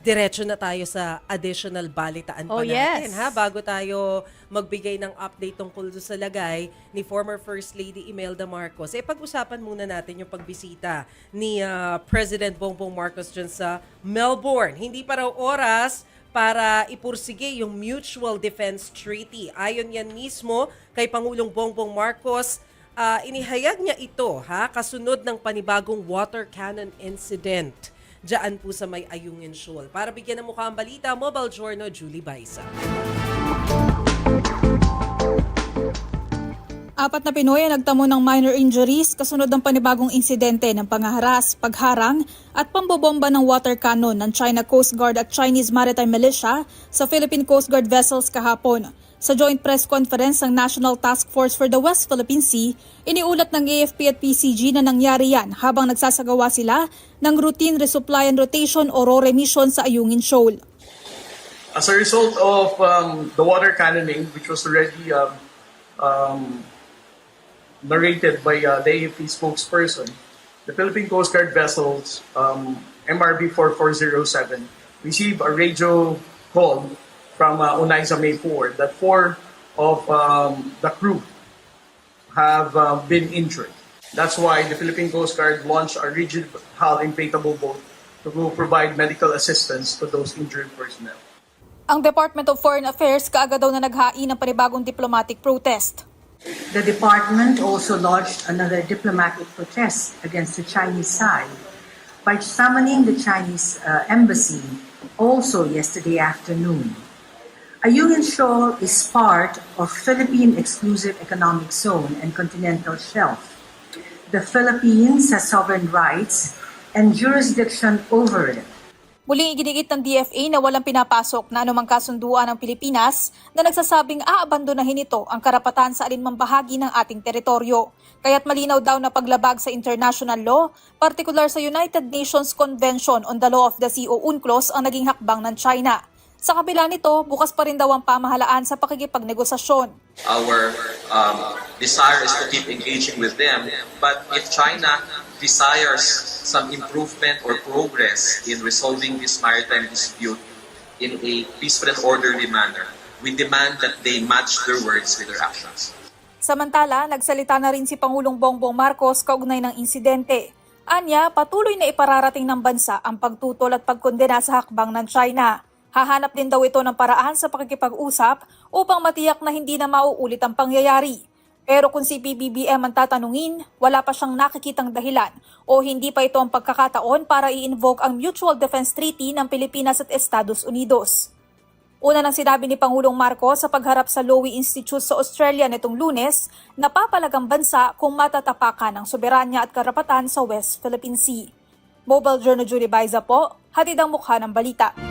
diretso na tayo sa additional balitaan pa Oh, natin yes. ha bago tayo magbigay ng update tungkol sa lagay ni former First Lady Imelda Marcos. Eh pag-usapan muna natin yung pagbisita ni ah, President Bongbong Marcos dyan sa Melbourne. Hindi pa raw oras para ipursige yung Mutual Defense Treaty. Ayon yan mismo kay Pangulong Bongbong Marcos, ah, inihayag niya ito ha kasunod ng panibagong water cannon incident dyan po sa may Ayungin Shoal. Para bigyan ng mukha ang balita, Mobile Journal, Julie Baisa. Apat na Pinoy ang nagtamo ng minor injuries kasunod ng panibagong insidente ng pangaharas, pagharang at pambobomba ng water cannon ng China Coast Guard at Chinese Maritime Militia sa Philippine Coast Guard vessels kahapon. Sa joint press conference ng National Task Force for the West Philippine Sea, iniulat ng AFP at PCG na nangyari yan habang nagsasagawa sila ng routine resupply and rotation o RORE mission sa Ayungin Shoal. As a result of um, the water cannoning, which was already um, um, narrated by uh, the AFP spokesperson, the Philippine Coast Guard vessels um, MRB 4407 received a radio call from uh, Unaiza May 4 that four of um, the crew have uh, been injured. That's why the Philippine Coast Guard launched a rigid hull inflatable boat to go provide medical assistance to those injured personnel. Ang Department of Foreign Affairs kaagad daw na naghain ng panibagong diplomatic protest. The department also lodged another diplomatic protest against the Chinese side by summoning the Chinese uh, embassy also yesterday afternoon. Ayungin Shoal is part of Philippine Exclusive Economic Zone and Continental Shelf. The Philippines has sovereign rights and jurisdiction over it. Muling iginigit ng DFA na walang pinapasok na anumang kasunduan ng Pilipinas na nagsasabing aabandonahin ito ang karapatan sa alinmang bahagi ng ating teritoryo. Kaya't malinaw daw na paglabag sa international law, partikular sa United Nations Convention on the Law of the Sea o UNCLOS ang naging hakbang ng China. Sa kabila nito, bukas pa rin daw ang pamahalaan sa pakikipagnegosasyon. our um, desire is to keep engaging with them. But if China desires some improvement or progress in resolving this maritime dispute in a peaceful and orderly manner, we demand that they match their words with their actions. Samantala, nagsalita na rin si Pangulong Bongbong Marcos kaugnay ng insidente. Anya, patuloy na ipararating ng bansa ang pagtutol at pagkondena sa hakbang ng China. Hahanap din daw ito ng paraan sa pakikipag-usap upang matiyak na hindi na mauulit ang pangyayari. Pero kung si PBBM ang tatanungin, wala pa siyang nakikitang dahilan o hindi pa ito ang pagkakataon para i-invoke ang Mutual Defense Treaty ng Pilipinas at Estados Unidos. Una nang sinabi ni Pangulong Marcos sa pagharap sa Lowy Institute sa Australia nitong lunes, napapalagang bansa kung matatapakan ang soberanya at karapatan sa West Philippine Sea. Mobile Journal Julie Baiza po, hatid ang mukha ng balita.